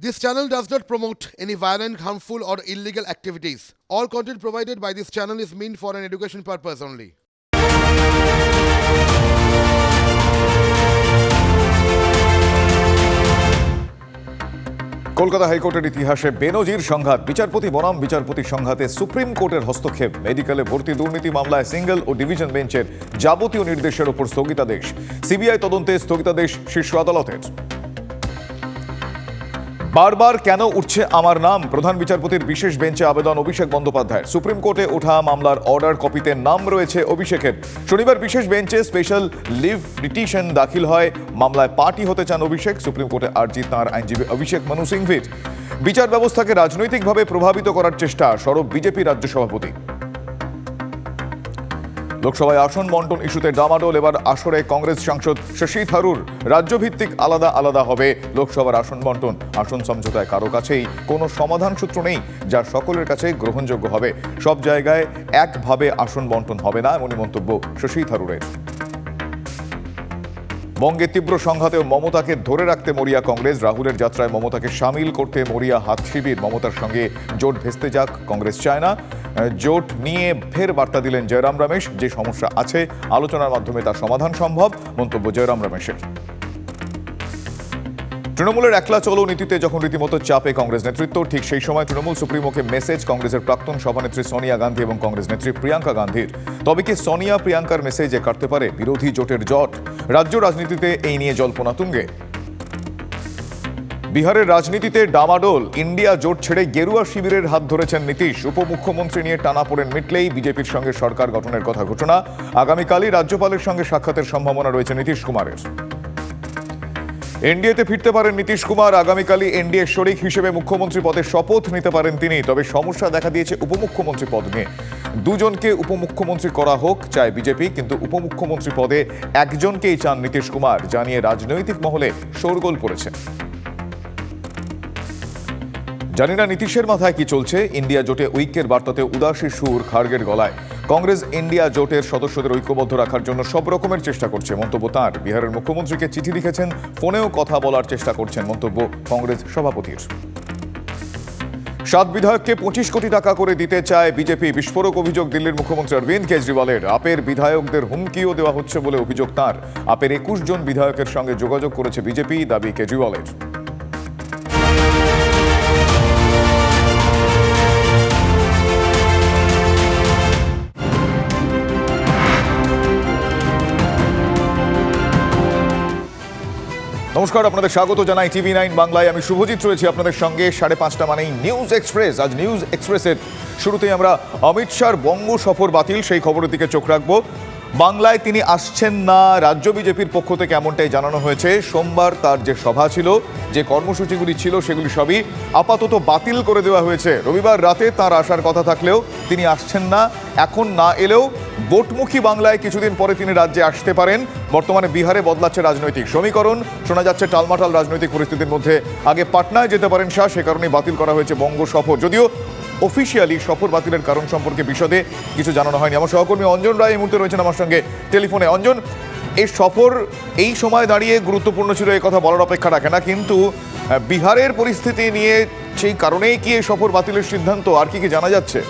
This channel does not promote any violent, harmful, or illegal activities. All content provided by this channel is meant for an education purpose only. Kolkata হাইকোর্টের ইতিহাসে বেনজির সংঘাত বিচারপতি বনাম বিচারপতি সংঘাতে supreme কোর্টের হস্তক্ষেপ মেডিকেলে ভর্তি দুর্নীতি মামলায় সিঙ্গেল ও ডিভিশন বেঞ্চের যাবতীয় নির্দেশের ওপর স্থগিতাদেশ সিবিআই তদন্তে স্থগিতাদেশ শীর্ষ আদালতের বারবার কেন উঠছে আমার নাম? প্রধান বিচারপতির বিশেষ বেঞ্চে আবেদন অভিষেক বন্দ্যোপাধ্যায় সুপ্রিম কোর্টে ওঠা মামলার অর্ডার কপিতে নাম রয়েছে অভিষেকের। শনিবার বিশেষ বেঞ্চে স্পেশাল লিভ পিটিশন দাখিল হয়। মামলায় পার্টি হতে চান অভিষেক। সুপ্রিম কোর্টে আর্জি তাঁর আইনজীবী অভিষেক মনু সিংভির। বিচার ব্যবস্থাকে রাজনৈতিকভাবে প্রভাবিত করার চেষ্টা সরব বিজেপি রাজ্য সভাপতি। লোকসভায় আসন বন্টন ইস্যুতে ডামাডোল, এবার আসরে কংগ্রেস সাংসদ শশী থারুর। রাজ্যভিত্তিক আলাদা আলাদা হবে লোকসভার আসন বন্টন। আসন সমঝোতায় কারও কাছেই কোনো সমাধান সূত্র নেই, যা সকলের কাছে গ্রহণযোগ্য হবে। সব জায়গায় একভাবে আসন বন্টন হবে না, এমনই মন্তব্য শশী থারুরের। বঙ্গে তীব্র সংঘাতেও মমতাকে ধরে রাখতে মরিয়া কংগ্রেস। রাহুলের যাত্রায় মমতাকে সামিল করতে মরিয়া হাত শিবির মমতার সঙ্গে জোট ভেস্তে যাক কংগ্রেস চায় না জোট নিয়ে ফের বার্তা দিলেন জয়রাম রমেশ। যে সমস্যা আছে, আলোচনার মাধ্যমে তার সমাধান সম্ভব। মন্তব্য জয়রাম রমেশের। তৃণমূলের একলা চলো নীতিতে যখন রীতিমতো চাপে কংগ্রেস নেতৃত্ব, ঠিক সেই সময় তৃণমূল সুপ্রিমোকে মেসেজ কংগ্রেসের প্রাক্তন সভানেত্রী সোনিয়া গান্ধী এবং কংগ্রেস নেত্রী প্রিয়াঙ্কা গান্ধীর। তবে কি সোনিয়া প্রিয়াঙ্কার মেসেজে কাটতে পারে বিরোধী জোটের জট? রাজ্য রাজনীতিতে এই নিয়ে জল্পনা তুঙ্গে। বিহারের রাজনীতিতে ডামাডোল, ইন্ডিয়া জোট ছেড়ে গেরুয়া শিবিরের হাত ধরেছেন নীতিশ। উপমুখ্যমন্ত্রী নিয়ে টানাপোড়েন মিটলেই বিজেপির সঙ্গে সরকার গঠনের কথা ঘোষণা। আগামীকালই রাজ্যপালের সঙ্গে সাক্ষাতের সম্ভাবনা রয়েছে নীতিশ কুমারের। এনডিএতে ফিরতে পারেন নীতিশ কুমার। আগামীকালই এনডিএ শরিক হিসেবে মুখ্যমন্ত্রী পদে শপথ নিতে পারেন তিনি। তবে সমস্যা দেখা দিয়েছে উপমুখ্যমন্ত্রী পদ নিয়ে। দুজনকে উপমুখ্যমন্ত্রী করা হোক, চায় বিজেপি, কিন্তু উপমুখ্যমন্ত্রী পদে একজনকেই চান নীতিশ কুমার জানিয়ে রাজনৈতিক মহলে শোরগোল পড়েছে। জানি না নীতিশের মাথায় কি চলছে। ইন্ডিয়া জোটে ঐক্যের বার্তাতে উদাসী সুর খার্গের গলায়। কংগ্রেস ইন্ডিয়া জোটের সদস্যদের ঐক্যবদ্ধ রাখার জন্য সব রকমের চেষ্টা করছে মন্তব্য তাঁর। বিহারের মুখ্যমন্ত্রীকে চিঠি লিখেছেন, ফোনেও কথা বলার চেষ্টা করছেন মন্তব্য কংগ্রেস সভাপতির। সাত বিধায়ককে পঁচিশ কোটি টাকা করে দিতে চায় বিজেপি। বিস্ফোরক অভিযোগ দিল্লির মুখ্যমন্ত্রী অরবিন্দ কেজরিওয়ালের। আপের বিধায়কদের হুমকিও দেওয়া হচ্ছে বলে অভিযোগ তাঁর। আপের একুশ জন বিধায়কের সঙ্গে যোগাযোগ করেছে বিজেপি, দাবি কেজরিওয়ালের। নমস্কার, আপনাদের স্বাগত জানাই টিভি নাইন বাংলায়। আমি শুভজিৎ রয়েছি আপনাদের সঙ্গে সাড়ে পাঁচটা মানেই নিউজ এক্সপ্রেস। আজ নিউজ এক্সপ্রেসের শুরুতেই আমরা অমিত শাহর বঙ্গ সফর বাতিল, সেই খবরের দিকে চোখ রাখব। বাংলায় তিনি আসছেন না, রাজ্য বিজেপির পক্ষ থেকে এমনটাই জানানো হয়েছে। সোমবার তার যে সভা ছিল, যে কর্মসূচিগুলি ছিল, সেগুলি সবই আপাতত বাতিল করে দেওয়া হয়েছে। রবিবার রাতে তার আসার কথা থাকলেও তিনি আসছেন না। এখন না এলেও ভোটমুখী বাংলায় কিছুদিন পরে তিনি রাজ্যে আসতে পারেন। বর্তমানে বিহারে বদলাচ্ছে রাজনৈতিক সমীকরণ। শোনা যাচ্ছে টালমাটাল রাজনৈতিক পরিস্থিতির মধ্যে আগে পাটনায় যেতে পারেন শাহ, সে কারণেই বাতিল করা হয়েছে বঙ্গ সফর। যদিও অফিসিয়ালি সফর বাতিলের কারণ সম্পর্কে বিশদে কিছু জানানো হয়নি। আমার সহকর্মী অঞ্জন রায় এই মুহূর্তে রয়েছেন আমার সঙ্গে টেলিফোনে। অঞ্জন এই সফর এই সময় দাঁড়িয়ে গুরুত্বপূর্ণ ছিল এই কথা বলার অপেক্ষা রাখে না, কিন্তু বিহারের পরিস্থিতি নিয়ে সেই কারণেই কি এই সফর বাতিলের সিদ্ধান্ত? আর কি কি জানা যাচ্ছে?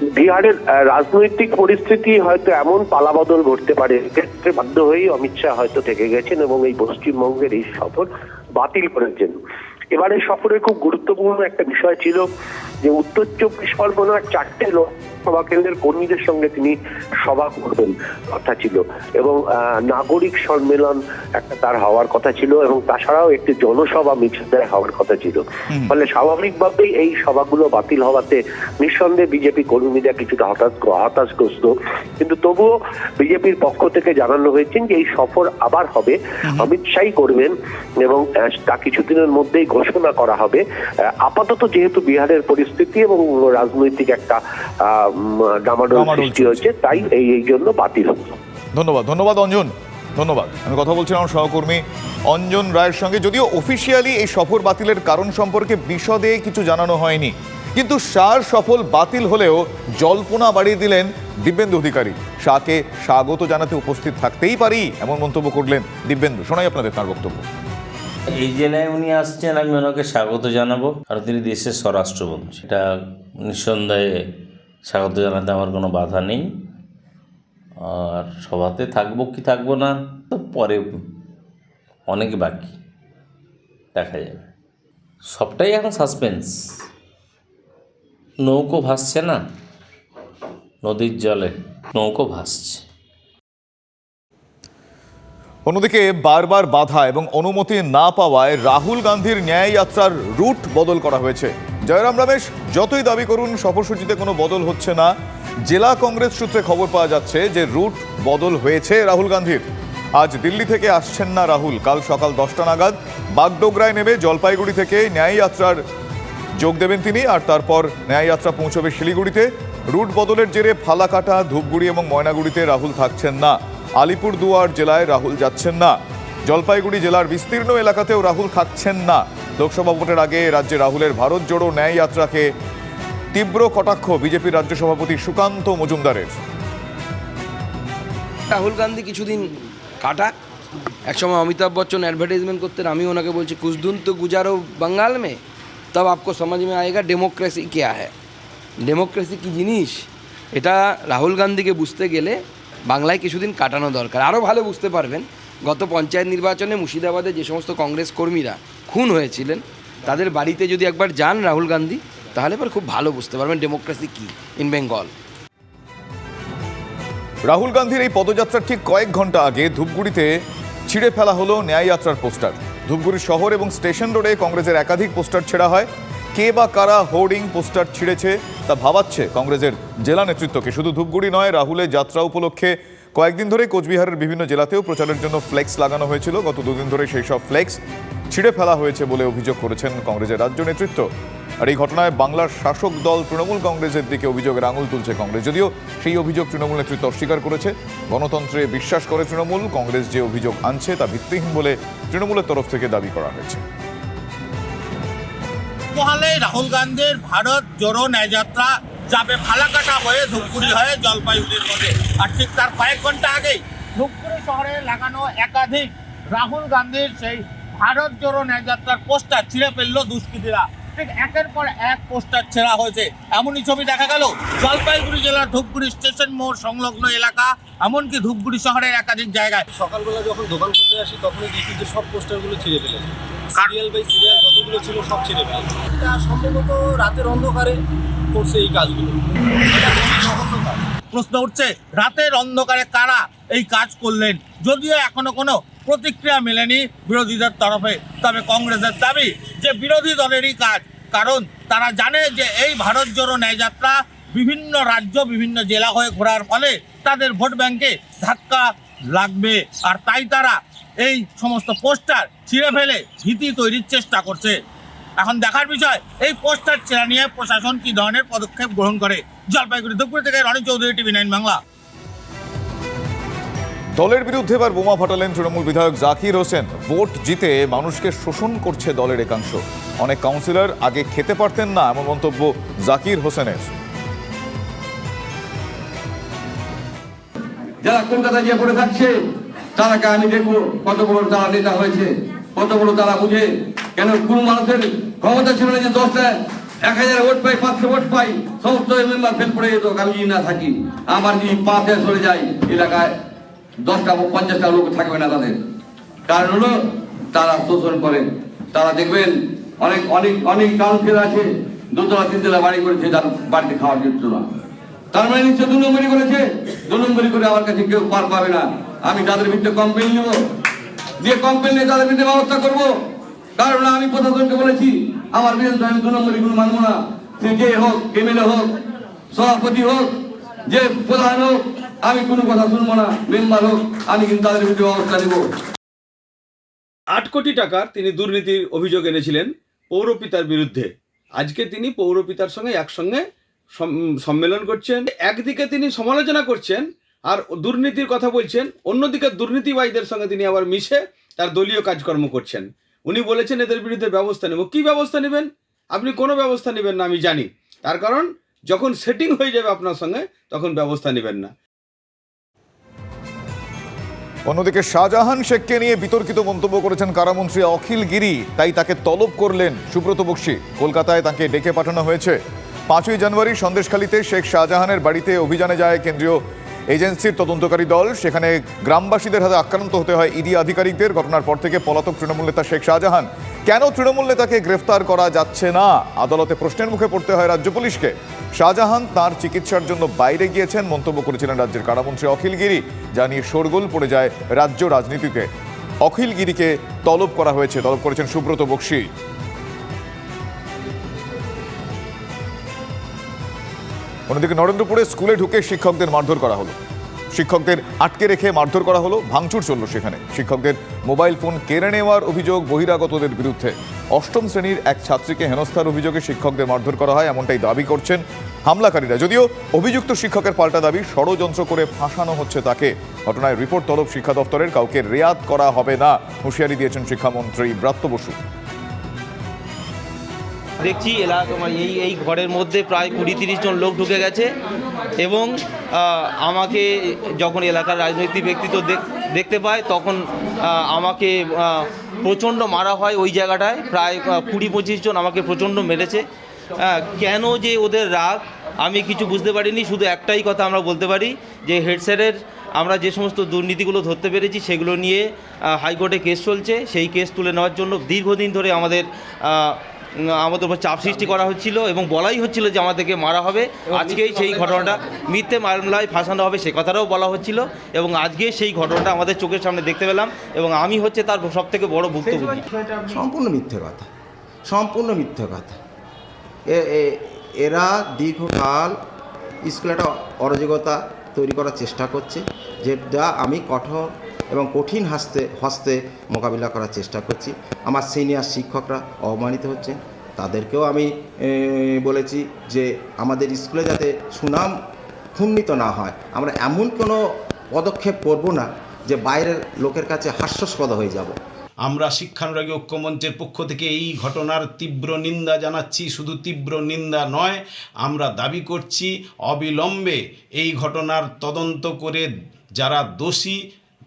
বিহারের রাজনৈতিক পরিস্থিতি হয়তো এমন পালাবদল ঘটতে পারে ক্ষেত্রে বাধ্য হয়েই অমিত শাহ হয়তো থেকে গেছেন এবং এই পশ্চিমবঙ্গের এই সফর বাতিল করেছেন। এবারে সফরে খুব গুরুত্বপূর্ণ একটা বিষয় ছিল যে, উত্তর চব্বিশ পরগনার চারটে লোকসভা কেন্দ্রের কর্মীদের সঙ্গে তিনি সভা করবেন কথা ছিল। এবং নাগরিক সম্মেলন একটা তার হওয়ার কথা ছিল এবং তাছাড়াও একটি জনসভা মিছিলদের হওয়ার কথা ছিল। ফলে স্বাভাবিকভাবেই এই সভাগুলো বাতিল হওয়াতে নিঃসন্দেহে বিজেপি কর্মীরা কিছুটা হতাশ হতাশগ্রস্ত। কিন্তু তবুও বিজেপির পক্ষ থেকে জানানো হয়েছে যে এই সফর আবার হবে। অমিত শাহই করবেন এবং তা কিছুদিনের মধ্যেই ঘোষণা করা হবে। আপাতত যেহেতু বিহারের পরিস্থিতি এবং রাজনৈতিক একটা ডামাডোল সৃষ্টি হয়েছে তাই এই এই জন্য বাতিল ধন্যবাদ ধন্যবাদ অঞ্জন ধন্যবাদ। আমি কথা বলছিলাম সহকর্মী অঞ্জন রায়ের সঙ্গে যদিও অফিসিয়ালি এই সফর বাতিলের কারণ সম্পর্কে বিশদে কিছু জানানো হয়নি। কিন্তু সার সফল বাতিল হলেও জল্পনা বাড়িয়ে দিলেন দিব্যেন্দু অধিকারী। শাহকে স্বাগত জানাতে উপস্থিত থাকতেই পারি এমন মন্তব্য করলেন দিব্যেন্দু। শোনাই আপনাদের তার বক্তব্য। এই জেলায় উনি আসছেন আমি ওনাকে স্বাগত জানাব। আর তিনি দেশের স্বরাষ্ট্রমন্ত্রী। এটা নিঃসন্দেহে স্বাগত জানাতে আমার কোনো বাধা নেই। আর সভাতে থাকব কি থাকব না, তো পরে অনেক বাকি দেখা যাবে। সবটাই এখন সাসপেন্স নৌকো ভাসছে না, নদীর জলে নৌকো ভাসছে। অন্যদিকে বারবার বাধা এবং অনুমতি না পাওয়ায় রাহুল গান্ধীর ন্যায় যাত্রার রুট বদল করা হয়েছে। জয়রাম রমেশ, যতই দাবি করুন, সফরসূচিতে কোনো বদল হচ্ছে না। জেলা কংগ্রেস সূত্রে খবর পাওয়া যাচ্ছে যে, রুট বদল হয়েছে রাহুল গান্ধীর। আজ দিল্লি থেকে আসছেন না রাহুল, কাল সকাল দশটা নাগাদ বাগডোগরায় নেমে জলপাইগুড়ি থেকে ন্যায় যাত্রার যোগ দেবেন তিনি, আর তারপর ন্যায় যাত্রা পৌঁছবে শিলিগুড়িতে। রুট বদলের জেরে ফালাকাটা, ধূপগুড়ি এবং ময়নাগুড়িতে রাহুল থাকছেন না। আলিপুরদুয়ার জেলায় রাহুল যাচ্ছেন না। জলপাইগুড়ি জেলার বিস্তীর্ণ এলাকাতেও রাহুল থাকছেন না। লোকসভা ভোটের আগে রাজ্যে রাহুলের ভারত জোড়ো ন্যায় যাত্রাকে তীব্র কটাক্ষ বিজেপির রাজ্য সভাপতি সুকান্ত মজুমদারের। রাহুল গান্ধী কিছুদিন কাটা। একসময় অমিতাভ বচ্চন অ্যাডভার্টাইজমেন্ট করতেন, আমি ওনাকে বলছি কুসদুন তো গুজারো বাঙ্গাল মে তব আপকো সমাজ মে আয়েগা ডেমোক্রেসি কেয়া হ্যায়? ডেমোক্রেসি কি জিনিস? এটা রাহুল গান্ধীকে বুঝতে গেলে বাংলায় কিছুদিন কাটানো দরকার। আরও ভালো বুঝতে পারবেন গত পঞ্চায়েত নির্বাচনে মুর্শিদাবাদে যে সমস্ত কংগ্রেস কর্মীরা খুন হয়েছিলেন, তাদের বাড়িতে যদি একবার যান রাহুল গান্ধী, তাহলে এবার খুব ভালো বুঝতে পারবেন ডেমোক্রেসি কী ইন বেঙ্গল রাহুল গান্ধীর এই পদযাত্রার ঠিক কয়েক ঘণ্টা আগে ধূপগুড়িতে ছিঁড়ে ফেলা হলো ন্যায় যাত্রার পোস্টার। ধূপগুড়ি শহর এবং স্টেশন রোডে কংগ্রেসের একাধিক পোস্টার ছেঁড়া হয়। কে বা কারা হোর্ডিং পোস্টার ছিঁড়েছে তা ভাবাচ্ছে কংগ্রেসের জেলা নেতৃত্বকে। শুধু ধূপগুড়ি নয়, রাহুলের যাত্রা উপলক্ষে কয়েকদিন ধরে কোচবিহারের বিভিন্ন জেলাতেও প্রচারের জন্য ফ্লেক্স লাগানো হয়েছিল। গত দুদিন ধরে সেই সব ফ্লেক্স ছিঁড়ে ফেলা হয়েছে বলে অভিযোগ করেছেন কংগ্রেসের রাজ্য নেতৃত্ব। আর এই ঘটনায় বাংলার শাসক দল তৃণমূল কংগ্রেসের দিকে অভিযোগের আঙুল তুলছে কংগ্রেস। যদিও সেই অভিযোগ তৃণমূল নেতৃত্ব অস্বীকার করেছে, গণতন্ত্রে বিশ্বাস করে তৃণমূল, কংগ্রেস যে অভিযোগ আনছে তা ভিত্তিহীন বলে তৃণমূলের তরফ থেকে দাবি করা হয়েছে। রাহুল গান্ধীর ভারত জোড়ো ন্যায়যাত্রা যাবে ফালাকাটা হয়ে ধূপগুড়ি হয়ে জলপাইগুড়ির মধ্যে। আর ঠিক তার কয়েক ঘণ্টা আগেই ধূপগুড়ি শহরে লাগানো একাধিক রাহুল গান্ধীর সেই ভারত জোড়ো ন্যায়যাত্রার পোস্টার ছিঁড়ে ফেলল দুষ্কৃতীরা। ঠিক একের পর এক পোস্টার ছেঁড়া হয়েছে। এমনই ছবি দেখা গেল জলপাইগুড়ি জেলার ধূপগুড়ি স্টেশন মোড় সংলগ্ন এলাকা এমনকি ধূপগুড়ি শহরের একাধিক জায়গায়। সকালবেলা যখন দোকান খুলতে আসি তখনই দেখি যে সব পোস্টারগুলো ছিঁড়ে ফেলেছে। সিরিয়াল বাই সিরিয়াল যতগুলো ছিল সব ছিঁড়ে ফেলেছে। এটা সম্ভবত রাতের অন্ধকারে করছে এই কাজগুলো? প্রশ্ন উঠছে, রাতের অন্ধকারে কারা এই কাজ করলেন? যদিও এখনও কোনো প্রতিক্রিয়া মেলেনি বিরোধীদের তরফে, তবে কংগ্রেসের দাবি যে বিরোধী দলেরই কাজ, কারণ তারা জানে যে এই ভারত জোড়ো ন্যায়যাত্রা বিভিন্ন রাজ্য, বিভিন্ন জেলা হয়ে ঘোরার ফলে তাদের ভোট ব্যাংকে ধাক্কা লাগবে। আর তাই তারা এই সমস্ত পোস্টার ছিঁড়ে ফেলে ভীতি তৈরির চেষ্টা করছে। এখন দেখার বিষয় এই পোস্টার ছেড়া নিয়ে প্রশাসন কি ধরনের পদক্ষেপ গ্রহণ করে? জলপাইগুড়ি দুপুর থেকে রনি চৌধুরী টিভি নাইন বাংলা। দলের বিরুদ্ধে এবার বোমা ফাটালেন তৃণমূল বিধায়ক জাকির হোসেন। ভোট জিতে মানুষকে শোষণ করছে দলের একাংশ। অনেক কাউন্সিলর আগে খেতে পারতেন না এমন মন্তব্য জাকির হোসেনের। যারা কলকাতা গিয়ে পড়ে থাকছে তারাকে আমি দেখব কত বড় তারা নেতা হয়েছে। কত বড় তারা বুঝে? কেন কোন মানুষের ক্ষমতা ছিল না যে দশটা এক হাজার ভোট পাই, পাঁচশো ভোট পাই? সমস্ত মেম্বার ফেল পড়ে যেত, আমি যদি না থাকি, আমার যদি পাশে সরে যাই এলাকায়, দশটা, পঞ্চাশটা লোক থাকবে না তাদের। কারণ হলো, তারা শোষণ করে। তারা দেখবেন, অনেক অনেক অনেক কাউন্সিলর আছে, দোতলা, তিনতলা বাড়ি করেছে, তার বাড়িতে খাওয়ার জন্য। না তার মানে নিশ্চয় দু নম্বরই করেছে, দু নম্বরই করে আমার কাছে কেউ পার পাবে না। আমি তাদের বিরুদ্ধে কমপ্লেন নেব। দিয়ে কমপ্লেন নিয়ে তাদের বিরুদ্ধে ব্যবস্থা করব। কারণ আমি প্রশাসনকে বলেছি, আমার বিরুদ্ধে আমি দু নম্বরই কোনো মানবো না। সে যে হোক, এমএলএ হোক, সভাপতি হোক, যে প্রধান হোক, আমি কোনো কথা শুনব না। মেম্বার হোক, আমি কিন্তু তাদের বিরুদ্ধে ব্যবস্থা নেব। আট কোটি টাকার তিনি দুর্নীতির অভিযোগ এনেছিলেন পৌরপিতার বিরুদ্ধে। আজকে তিনি পৌরপিতার সঙ্গে একসঙ্গে সম্মেলন করছেন। একদিকে তিনি সমালোচনা করছেন আর দুর্নীতির কথা বলছেন, অন্যদিকে দুর্নীতিবাজদের সঙ্গে তিনি আবার মিশে তার দলীয় কাজকর্ম করছেন। উনি বলেছেন এদের বিরুদ্ধে ব্যবস্থা নেব। কি ব্যবস্থা নেবেন? আপনি কোনো ব্যবস্থা নেবেন না, আমি জানি। তার কারণ, যখন সেটিং হয়ে যাবে আপনার সঙ্গে, তখন ব্যবস্থা নেবেন না। অন্যদিকে শাহজাহান শেখকে নিয়ে বিতর্কিত মন্তব্য করেছেন কারামন্ত্রী অখিল গিরি, তাই তাকে তলব করলেন সুব্রত বক্সি। কলকাতায় তাকে ডেকে পাঠানো হয়েছে। পাঁচই জানুয়ারি সন্দেশখালীতে শেখ শাহজাহানের বাড়িতে অভিযানে যায় কেন্দ্রীয় এজেন্সির তদন্তকারী দল, সেখানে গ্রামবাসীদের হাতে আক্রান্ত হতে হয় ইডি আধিকারিকদের। ঘটনার পর থেকে পলাতক তৃণমূল নেতা শেখ শাহজাহান। কেন তৃণমূল নেতাকে গ্রেফতার করা যাচ্ছে না? আদালতে প্রশ্নের মুখে পড়তে হয় রাজ্য পুলিশকে। শাহজাহান তার চিকিৎসার জন্য বাইরে গিয়েছেন, মন্তব্য করেছিলেন রাজ্যের কারামন্ত্রী অখিল গিরি, যা নিয়ে শোরগোল পড়ে যায় রাজ্য রাজনীতিতে। অখিল গিরিকে তলব করা হয়েছে, তলব করেছেন সুব্রত বক্সি। অন্যদিকে নরেন্দ্রপুরে স্কুলে ঢুকে শিক্ষকদের মারধর করা হলো। শিক্ষকদের আটকে রেখে মারধর করা হলো, ভাঙচুর চলল সেখানে। শিক্ষকদের মোবাইল ফোন কেড়ে নেওয়ার অভিযোগ বহিরাগতদের বিরুদ্ধে। অষ্টম শ্রেণির এক ছাত্রীকে হেনস্থার অভিযোগে শিক্ষকদের মারধর করা হয়, এমনটাই দাবি করছেন হামলাকারীরা। যদিও অভিযুক্ত শিক্ষকের পাল্টা দাবি, ষড়যন্ত্র করে ফাঁসানো হচ্ছে তাকে। ঘটনায় রিপোর্ট তলব শিক্ষা দপ্তরের, কাউকে রেয়াত করা হবে না, হুঁশিয়ারি দিয়েছেন শিক্ষামন্ত্রী ব্রাত্য বসু। দেখছি এলাকা এই এই ঘরের মধ্যে প্রায় কুড়ি তিরিশ জন লোক ঢুকে গেছে এবং আমাকে যখন এলাকার রাজনৈতিক ব্যক্তিত্ব দেখ- দেখতে পায়, তখন আমাকে প্রচণ্ড মারা হয় ওই জায়গাটায়। প্রায় কুড়ি পঁচিশ জন আমাকে প্রচণ্ড মেরেছে। কেন যে ওদের রাগ, আমি কিছু বুঝতে পারিনি। শুধু একটাই কথা আমরা বলতে পারি, যে হেড স্যারের আমরা যে সমস্ত দুর্নীতিগুলো ধরতে পেরেছি, সেগুলো নিয়ে হাইকোর্টে কেস চলছে। সেই কেস তুলে নেওয়ার জন্য দীর্ঘদিন ধরে আমাদের আমাদের উপর চাপ সৃষ্টি করা হচ্ছিল এবং বলাই হচ্ছিল যে আমাদেরকে মারা হবে। আজকেই সেই ঘটনাটা মিথ্যে মামলায় ফাঁসানো হবে সে কথাটাও বলা হচ্ছিল এবং আজকে সেই ঘটনাটা আমাদের চোখের সামনে দেখতে পেলাম এবং আমি হচ্ছে তার সব থেকে বড় ভুক্তভোগী। সম্পূর্ণ মিথ্যে কথা। সম্পূর্ণ মিথ্যে কথা। এ- এ- এরা দীর্ঘকাল স্কুলে একটা অরাজকতা তৈরি করার চেষ্টা করছে যেটা আমি কঠোর এবং কঠিন হাসতে, হস্তে মোকাবিলা করার চেষ্টা করছি। আমার সিনিয়র শিক্ষকরা অবমানিত হচ্ছেন। তাদেরকেও আমি বলেছি যে আমাদের স্কুলে যাতে সুনাম ক্ষুণ্ণিত না হয়, আমরা এমন কোনো পদক্ষেপ করব না যে বাইরের লোকের কাছে হাস্যস্পদ হয়ে যাব। আমরা শিক্ষানুরাগী ঐক্যমঞ্চের পক্ষ থেকে এই ঘটনার তীব্র নিন্দা জানাচ্ছি। শুধু তীব্র নিন্দা নয়, আমরা দাবি করছি অবিলম্বে এই ঘটনার তদন্ত করে যারা দোষী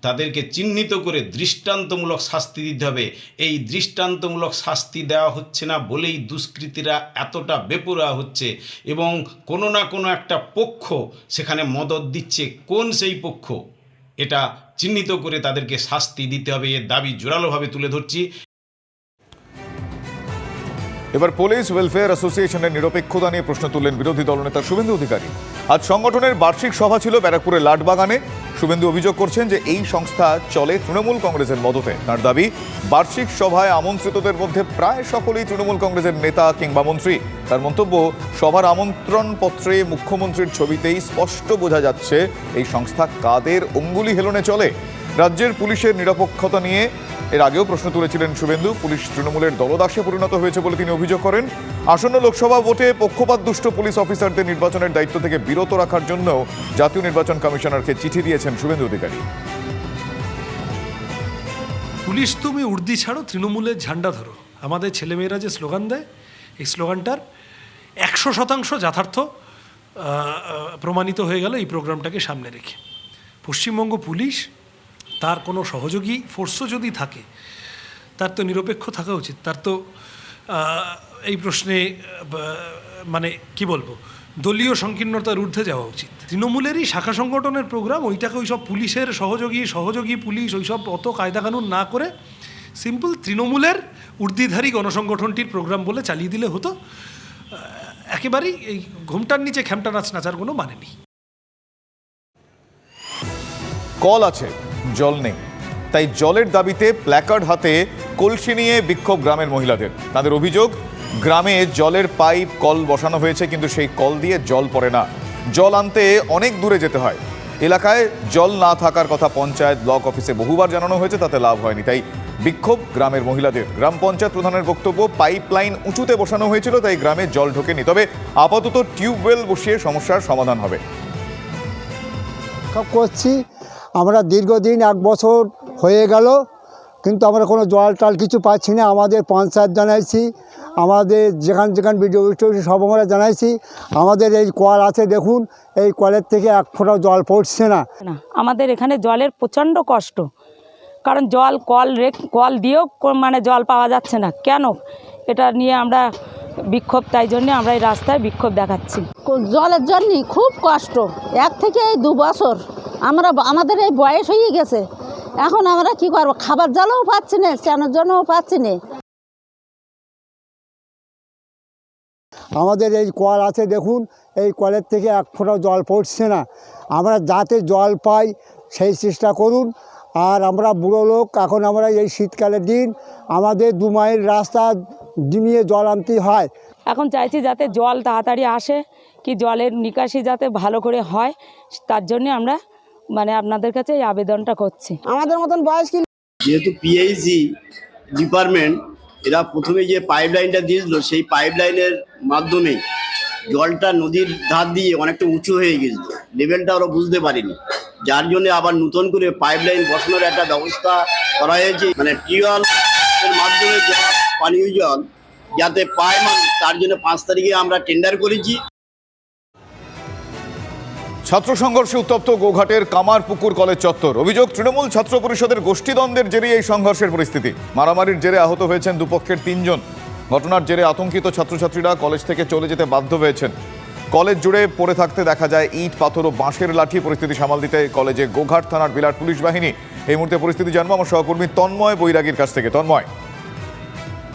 তাদেরকে চিহ্নিত করে দৃষ্টান্তমূলক শাস্তি দিতে হবে। এই দৃষ্টান্তমূলক শাস্তি দেওয়া হচ্ছে না বলেই দুষ্কৃতীরা এতটা বেপরা হচ্ছে এবং কোনো না কোনো একটা পক্ষ সেখানে মদত দিচ্ছে। কোন সেই পক্ষ? এটা চিহ্নিত করে তাদেরকে শাস্তি দিতে হবে। এর দাবি জোরালোভাবে তুলে ধরছি। এবার পুলিশ ওয়েলফেয়ার অ্যাসোসিয়েশনের নিরপেক্ষতা নিয়ে প্রশ্ন তুললেন বিরোধী দলনেতা শুভেন্দু অধিকারী। আজ সংগঠনের বার্ষিক সভা ছিল ব্যারাকপুরের লাটবাগানে। শুভেন্দু অভিযোগ করছেন যে এই সংস্থা চলে তৃণমূল কংগ্রেসের মদতে। তার দাবি, বার্ষিক সভায় আমন্ত্রিতদের মধ্যে প্রায় সকলেই তৃণমূল কংগ্রেসের নেতা কিংবা মন্ত্রী। তার মন্তব্য, সভার আমন্ত্রণ পত্রে মুখ্যমন্ত্রীর ছবিতেই স্পষ্ট বোঝা যাচ্ছে, এই সংস্থা কাদের অঙ্গুলি হেলনে চলে। রাজ্যের পুলিশের নিরপেক্ষতা নিয়ে এর আগেও প্রশ্ন তুলেছিলেন শুভেন্দু। পুলিশ তৃণমূলের দলদাসে পরিণত হয়েছে বলে তিনি অভিযোগ করেন। আসন্ন লোকসভা ভোটে পক্ষপাত দুষ্ট পুলিশ অফিসারদের নির্বাচনের দায়িত্ব থেকে বিরত রাখার জন্য জাতীয় নির্বাচন কমিশনারকে চিঠি দিয়েছেন শুভেন্দু অধিকারী। পুলিশ তুমি উর্দি ছাড়ো, তৃণমূলের ঝান্ডা ধরো। আমাদের ছেলেমেয়েরা যে স্লোগান দেয়, এই স্লোগানটার একশো শতাংশ যথার্থ প্রমাণিত হয়ে গেল এই প্রোগ্রামটাকে সামনে রেখে। পশ্চিমবঙ্গ পুলিশ তার কোনো সহযোগী ফোর্সও যদি থাকে, তার তো নিরপেক্ষ থাকা উচিত। তার তো এই প্রশ্নে মানে কি বলব, দলীয় সংকীর্ণতার ঊর্ধ্বে যাওয়া উচিত। তৃণমূলেরই শাখা সংগঠনের প্রোগ্রাম ওইটাকে ওইসব পুলিশের সহযোগী সহযোগী পুলিশ, ওইসব অত কায়দা কানুন না করে সিম্পল তৃণমূলের ঊর্ধ্বধারী গণসংগঠনটির প্রোগ্রাম বলে চালিয়ে দিলে হতো। একেবারেই এই ঘুমটার নিচে খ্যামটা নাচ নাচার কোনো মানে নেই। কল আছে। জল নেই। তাই জলের দাবিতে প্ল্যাকার্ড হাতে কলসি নিয়ে বিক্ষোভ গ্রামের মহিলাদের। তাদের অভিযোগ, গ্রামে জলের পাইপ, কল বসানো হয়েছে কিন্তু সেই কল দিয়ে জল পড়ে না। জল আনতে অনেক দূরে যেতে হয়। এলাকায় জল না থাকার কথা পঞ্চায়েত ব্লক অফিসে বহুবার জানানো হয়েছে, তাতে লাভ হয়নি। তাই বিক্ষোভ গ্রামের মহিলাদের। গ্রাম পঞ্চায়েত প্রধানের বক্তব্য পাইপ লাইন উঁচুতে বসানো হয়েছিল, তাই গ্রামে জল ঢোকেনি। তবে আপাতত টিউবওয়েল বসিয়ে সমস্যার সমাধান হবে। করছি। আমরা দীর্ঘদিন এক বছর হয়ে গেল কিন্তু আমরা কোনো জল টল কিছু পাচ্ছি না। আমাদের পঞ্চায়েত জানাইছি আমাদের যেখান যেখান ভিডিও সব আমরা জানাইছি। আমাদের এই কল আছে দেখুন এই কলের থেকে এক ফোঁটাও জল পড়ছে না। না আমাদের এখানে জলের প্রচণ্ড কষ্ট। কারণ জল কল রেখ কল দিয়েও কো- মানে জল পাওয়া যাচ্ছে না। কেন? এটা নিয়ে আমরা বিক্ষোভ তাই জন্যে আমরা এই রাস্তায় বিক্ষোভ দেখাচ্ছি। জলের জন্যই খুব কষ্ট। এক থেকে এই দু বছর। আমরা আমাদের এই বয়স হয়ে গেছে। এখন আমরা কি করব? খাবার জলও পাচ্ছি না চানোর জন্যও পাচ্ছি না। আমাদের এই কল আছে দেখুন এই কলের থেকে এক ফোঁটাও জল পড়ছে না। আমরা যাতে জল পাই সেই চেষ্টা করুন। আর আমরা বুড়ো লোক এখন আমরা এই শীতকালের দিন আমাদের দু মাইল রাস্তা ডিমিয়ে জল আনতে হয়। এখন চাইছি যাতে জল তাড়াতাড়ি আসে কি জলের নিকাশি যাতে ভালো করে হয় তার জন্যে আমরা মানে আপনাদের কাছে এই আবেদনটা করছি। আমাদের মতন বয়স কি যেহেতু পিএইচি ডিপার্টমেন্ট এরা প্রথমে যে পাইপ লাইনটা দিয়েছিল সেই পাইপ লাইনের মাধ্যমে জলটা নদীর ধার দিয়ে অনেকটা উঁচু হয়ে গেছিল। লেভেলটা ওরা বুঝতে পারেনি। যার জন্য আবার নতুন করে পাইপ লাইন বসানোর একটা ব্যবস্থা করা হয়েছে। মানে টিউবওয়েল এর মাধ্যমে পানীয় জল যাতে পায় মানুষ তার জন্য পাঁচ তারিখে আমরা টেন্ডার করেছি। ছাত্র সংঘর্ষে উত্তপ্ত গোঘাটের কামারপুকুর কলেজ চত্বর। অভিযোগ, তৃণমূল ছাত্র পরিষদের গোষ্ঠীদ্বন্দ্বের জেরে এই সংঘর্ষের পরিস্থিতি। মারামারির জেরে আহত হয়েছেন দুপক্ষের তিনজন। ঘটনার জেরে আতঙ্কিত ছাত্রছাত্রীরা কলেজ থেকে চলে যেতে বাধ্য হয়েছেন। কলেজ জুড়ে পড়ে থাকতে দেখা যায় ইট, পাথর ও বাঁশের লাঠি পরিস্থিতি সামাল দিতে কলেজে গোঘাট থানার বিরাট পুলিশ বাহিনী। এই মুহূর্তে পরিস্থিতি জানব আমার সহকর্মী তন্ময় বৈরাগীর কাছ থেকে। তন্ময়।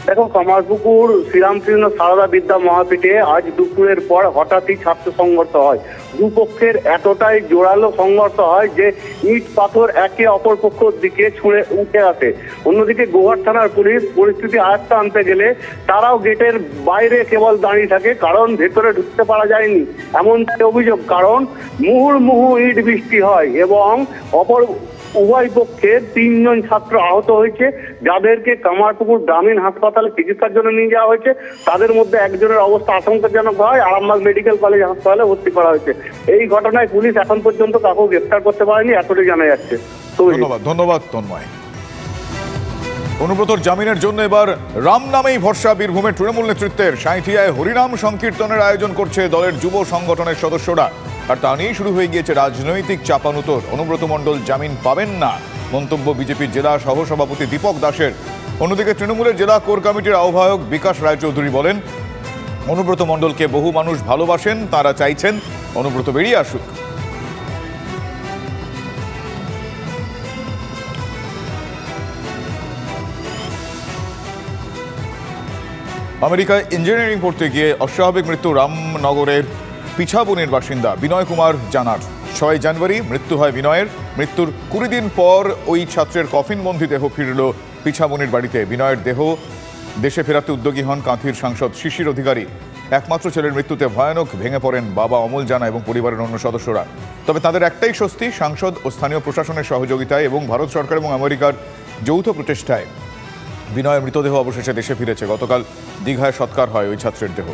দেখো, কামারপুকুর, শ্রীরামকৃষ্ণ সারদা বিদ্যা মহাপীঠে আজ দুপুরের পর হঠাৎই ছাত্র সংঘর্ষ হয়। দুপক্ষের এতটাই জোরালো সংঘর্ষ হয় যে ইট পাথর একে অপর পক্ষের দিকে ছুঁড়ে উঠে আসে। অন্যদিকে গোহাট থানার পুলিশ পরিস্থিতি আয়ত্তে আনতে গেলে তারাও গেটের বাইরে কেবল দাঁড়িয়ে থাকে, কারণ ভেতরে ঢুকতে পারা যায়নি। এমন অভিযোগ, কারণ মুহুর্মুহু ইট বৃষ্টি হয় এবং অপর উভয় পক্ষে তিনজন ছাত্র আহত হয়েছে। যাদেরকে কামারপুকুর গ্রামীণ হাসপাতালে চিকিৎসার জন্য নিয়ে যাওয়া হয়েছে। তাদের মধ্যে একজনের অবস্থা আশঙ্কাজনক হয়, আরামবাগ মেডিকেল কলেজ হাসপাতালে ভর্তি করা হয়েছে। এই ঘটনায় পুলিশ এখন পর্যন্ত কাউকে গ্রেফতার করতে পারেনি, এতটাই জানা যাচ্ছে। ধন্যবাদ ধন্যবাদ তন্ময়। অনুব্রতর জামিনের জন্য এবার রাম নামেই ভরসা বীরভূমের তৃণমূল নেতৃত্বের সাঁইথিয়ায় হরিনাম সংকীর্তনের আয়োজন করছে দলের যুব সংগঠনের সদস্যরা। আর তা নিয়েই শুরু হয়ে গিয়েছে রাজনৈতিক চাপানুতর। অনুব্রত মণ্ডল জামিন পাবেন না। মন্তব্য বিজেপির জেলা সহসভাপতি দীপক দাসের অন্যদিকে তৃণমূলের জেলা কোর কমিটির আহ্বায়ক বিকাশ রায়চৌধুরী বলেন, অনুব্রত মণ্ডলকে বহু মানুষ ভালোবাসেন, তারা চাইছেন অনুব্রত বেরিয়ে আসুক। আমেরিকায় ইঞ্জিনিয়ারিং পড়তে গিয়ে অস্বাভাবিক মৃত্যু রামনগরের পিছাবনের বাসিন্দা বিনয় কুমার জানার। ছয় জানুয়ারি মৃত্যু হয় বিনয়ের। মৃত্যুর কুড়ি দিন পর ওই ছাত্রের কফিনবন্দি দেহ ফিরল পিছাবনির বাড়িতে। বিনয়ের দেহ দেশে ফেরাতে উদ্যোগী হন কাঁথির সাংসদ শিশির অধিকারী। একমাত্র ছেলের মৃত্যুতে ভয়ানক ভেঙে পড়েন বাবা অমল জানা এবং পরিবারের অন্য সদস্যরা। তবে তাদের একটাই স্বস্তি, সাংসদ ও স্থানীয় প্রশাসনের সহযোগিতায় এবং ভারত সরকার এবং আমেরিকার যৌথ প্রচেষ্টায়। বিনয়ের মৃতদেহ অবশেষে দেশে ফিরেছে। গতকাল দীঘায় সৎকার হয় ওই ছাত্রের দেহ।